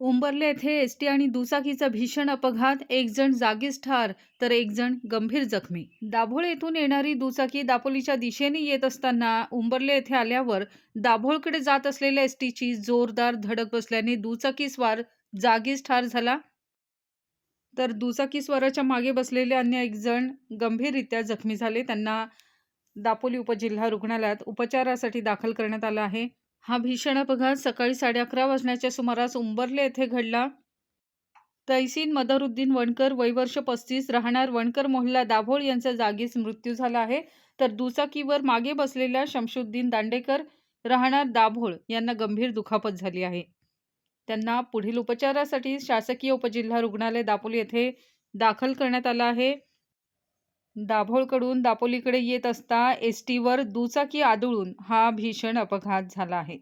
उंबरले येथे S T आणि दुचाकीचा भीषण अपघात एक जण जागीच ठार तर एक जण गंभीर जखमी. दाभोळ येथून येणारी दुचाकी दापोलीच्या दिशेने येत असताना उंबरले येथे आल्यावर दाभोळकडे जात असलेल्या एस टीची जोरदार धडक बसल्याने दुचाकी स्वार जागीच ठार झाला. तर दुचाकी स्वाराच्या मागे बसलेले अन्य एक जण गंभीररित्या जखमी झाले. त्यांना दापोली उपजिल्हा रुग्णालयात उपचारासाठी दाखल करण्यात आलं आहे. हा भीषण अपघात सकाळी साडे अकरा वाजण्याच्या सुमारास उंबरले येथे घडला. तैसीन मदरुद्दीन वणकर वय वर्ष पस्तीस राहणार वणकर मोहल्ला दाभोळ यांचा जागीच मृत्यू झाला आहे. तर दुचाकीवर मागे बसलेल्या शमशुद्दीन दांडेकर राहणार दाभोळ यांना गंभीर दुखापत झाली आहे. त्यांना पुढील उपचारासाठी शासकीय उपजिल्हा रुग्णालय दापोली येथे दाखल करण्यात आलं आहे. दाभोळकडून दापोलीकडे येत असता एस टीवर दुचाकी आदळून हा भीषण अपघात झाला आहे.